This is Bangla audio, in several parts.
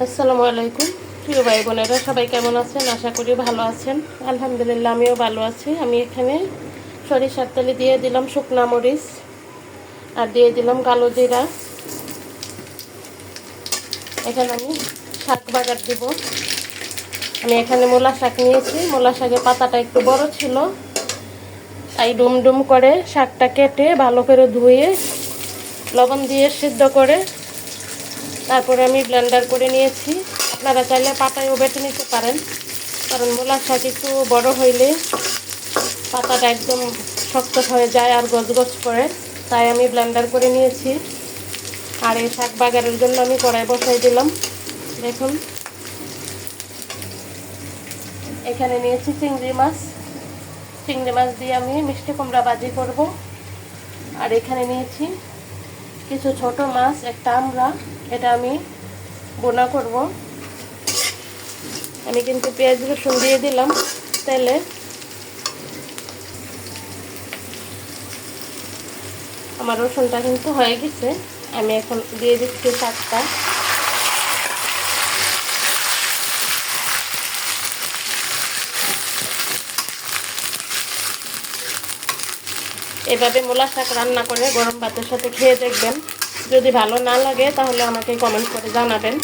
আসসালামু আলাইকুম। প্রিয় ভাই বোনেরা সবাই কেমন আছেন? আশা করি ভালো আছেন। আলহামদুলিল্লাহ, আমিও ভালো আছি। আমি এখানে সরিষার তেলে দিয়ে দিলাম শুকনা মরিচ আর দিয়ে দিলাম কালো জিরা। এখানে আমি শাক বাগার দিব। আমি এখানে মোলা শাক নিয়েছি। মোলা শাকের পাতাটা একটু বড় ছিল। তাই ডুম ডুম করে শাকটা কেটে ভালো করে ধুয়ে লবণ দিয়ে সিদ্ধ করে তারপরে আমি ব্লেন্ডার করে নিয়েছি। আপনারা চাইলে পাতায়ও বেটে নিতে পারেন। কারণ মূলা শাক একটু বড় হইলে পাতাটা একদম শক্ত হয়ে যায় আর গজগজ করে। তাই আমি ব্লেন্ডার করে নিয়েছি। আর এই শাক বাগারের জন্য আমি কড়াই বসাই দিলাম। দেখুন। এখানে নিয়েছি চিংড়ি মাছ। চিংড়ি মাছ দিয়ে আমি মিষ্টি কুমড়া বাজি করব। আর এখানে নিয়েছি কিছু ছোট মাছ, একটা আমরা এটা আমি বোনা করব। আমি কিন্তু পেঁয়াজ রসুন দিয়ে দিলাম তেলে। আমার রসুনটা কিন্তু হয়ে গেছে। আমি এখন দিয়ে দিচ্ছি শাকটা। এভাবে মূলা শাক রান্না করে গরম ভাতের সাথে খেয়ে দেখবেন। যদি ভালো না লাগে, তাহলে আমাকে কমেন্ট করে জানাবেন।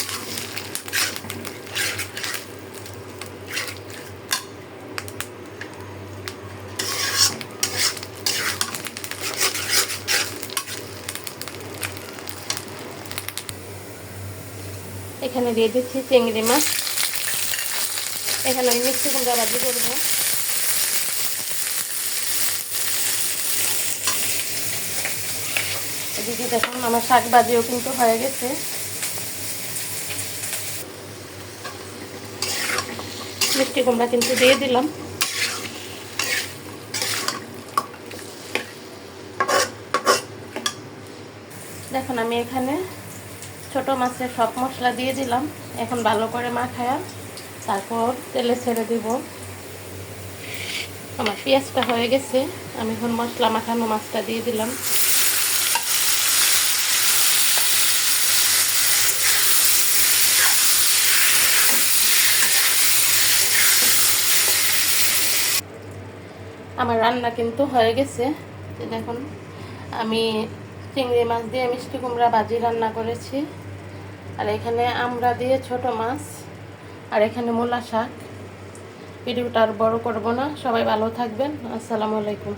এখানে দিয়ে দিচ্ছি চিংড়ি মাছ। এখানে আমি মিষ্টি কুমড়া ভাজি করব। এদিকে দেখুন, আমার শাক ভাজিও কিন্তু হয়ে গেছে। মিষ্টি কুমড়া কিন্তু দিয়ে দিলাম। দেখুন, আমি এখানে ছোট মাছের সব মশলা দিয়ে দিলাম। এখন ভালো করে মাখায়া তারপর তেলে ছেড়ে দিব। আমার পেঁয়াজটা হয়ে গেছে। আমি এখন মশলা মাখানো মাছটা দিয়ে দিলাম। আমার রান্না কিন্তু হয়ে গেছে। দেখুন আমি চিংড়ি মাছ দিয়ে মিষ্টি কুমড়া ভাজি রান্না করেছি। আর এখানে আমরা দিয়ে ছোট মাছ, আর এখানে মূলা শাক। ভিডিওটা আর বড় করব না। সবাই ভালো থাকবেন। আসসালামু আলাইকুম।